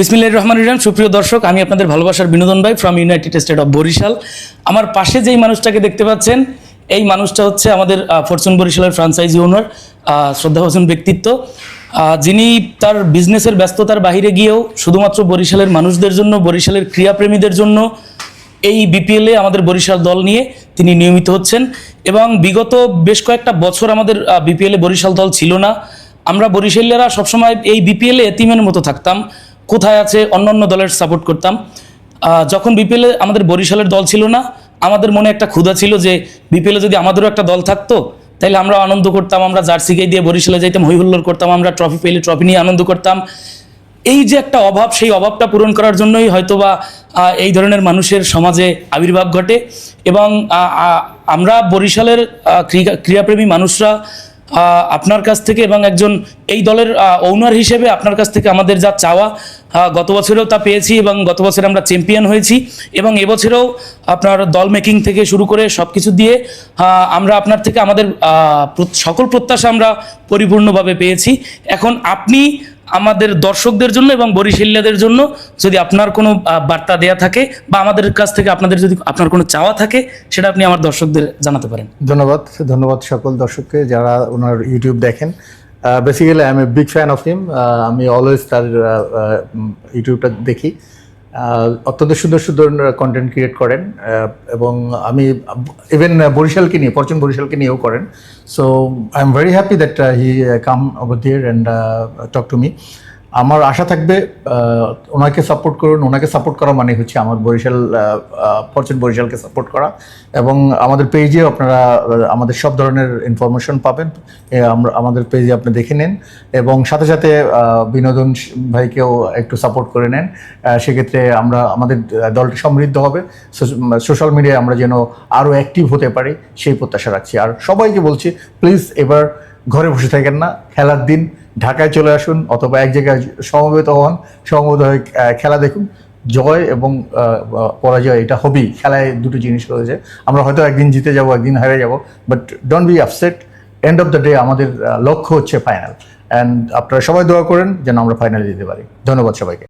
বিসমিল্লাহির রহমান ইরাম সুপ্রিয় দর্শক, আমি আপনাদের ভালোবাসার বিনোদন ভাই from United State of Barishal. আমার পাশে যেই মানুষটাকে দেখতে পাচ্ছেন, এই মানুষটা হচ্ছে আমাদের ফরচুন বরিশালের ফ্রাঞ্চাইজি ওনার শ্রদ্ধা শ্রদ্ধাভাজন ব্যক্তিত্ব। যিনি তার বিজনেসের ব্যস্ততার বাইরে গিয়েও শুধুমাত্র বরিশালের মানুষদের জন্য, বরিশালের ক্রীড়াপ্রেমীদের জন্য এই বিপিএলে আমাদের বরিশাল দল নিয়ে তিনি নিয়মিত হচ্ছেন। এবং বিগত বেশ কয়েকটা বছর আমাদের বিপিএলে বরিশাল দল ছিল না। আমরা বরিশালীরা সবসময় এই বিপিএলে এতিমের মতো থাকতাম। কোথায় আছে, অন্য অন্য দলের সাপোর্ট করতাম। যখন বিপিএলে আমাদের বরিশালের দল ছিল না, আমাদের মনে একটা ক্ষুধা ছিল যে বিপিএলে যদি আমাদেরও একটা দল থাকতো তাহলে আমরা আনন্দ করতাম, আমরা জার্সি গাই দিয়ে বরিশালে যাইতাম হই হুল্লোড় করতাম, আমরা ট্রফি পেলে ট্রফি নিয়ে আনন্দ করতাম। এই যে একটা অভাব, সেই অভাবটা পূরণ করার জন্যই হয়তোবা এই ধরনের মানুষের সমাজে আবির্ভাব ঘটে। এবং আমরা বরিশালের ক্রীড়াপ্রেমী মানুষরা আপনার কাছ থেকে এবং একজন এই দলের ওনার হিসেবে আপনার কাছ থেকে আমাদের যা চাওয়া গত বছরেও তা পেয়েছি এবং গত বছর আমরা চ্যাম্পিয়ন হয়েছি এবং এবছরেও আপনার দল মেকিং থেকে শুরু করে সব কিছু দিয়ে আমরা আপনার থেকে আমাদের সকল প্রত্যাশা আমরা পরিপূর্ণভাবে পেয়েছি। এখন আপনি আমাদের দর্শকদের জন্য এবং বরিশিল্লাদের জন্য যদি আপনার কোনো বার্তা দেয়া থাকে বা আমাদের কাছ থেকে আপনাদের যদি আপনার কোনো চাওয়া থাকে, সেটা আপনি আমার দর্শকদের জানাতে পারেন। ধন্যবাদ ধন্যবাদ সকল দর্শককে যারা ওনার ইউটিউব দেখেন। Basically I am a big fan of him আমি অলওয়েজ তার ইউটিউবটা দেখি। অত্যন্ত সুন্দর সুন্দর কন্টেন্ট ক্রিয়েট করেন এবং আমি ইভেন বরিশালকে নিয়ে, পরচুন বরিশালকে নিয়েও করেন। So I am very happy that he come over there and talk to me আমার আশা থাকবে ওনাকে সাপোর্ট করুন। ওনাকে সাপোর্ট করা মানে হচ্ছে আমার বরিশাল ফরচুন বরিশালকে সাপোর্ট করা। এবং আমাদের পেজে আপনারা আমাদের সব ধরনের ইনফরমেশন পাবেন। আমরা, আমাদের পেজে আপনি দেখে নেন। এবং সাথে সাথে বিনোদন ভাইকেও একটু সাপোর্ট করে নেন। সেক্ষেত্রে আমরা, আমাদের দলটি সমৃদ্ধ হবে। সোশ্যাল মিডিয়ায় আমরা যেন আরও অ্যাক্টিভ হতে পারি, সেই প্রত্যাশা রাখছি। আর সবাইকে বলছি প্লিজ এবার ঘরে বসে থাকেন না। খেলার দিন ঢাকায় চলে আসুন অথবা এক জায়গায় সমবেত হন। সমবেত হয়ে খেলা দেখুন। জয় এবং পরাজয়, এটা হবেই। খেলায় দুটো জিনিস রয়েছে। আমরা হয়তো একদিন জিতে যাব, একদিন হেরে যাব। But don't be upset end of the day আমাদের লক্ষ্য হচ্ছে ফাইনাল অ্যান্ড আপনারা সবাই দোয়া করেন যেন আমরা ফাইনালে যেতে পারি। ধন্যবাদ সবাইকে।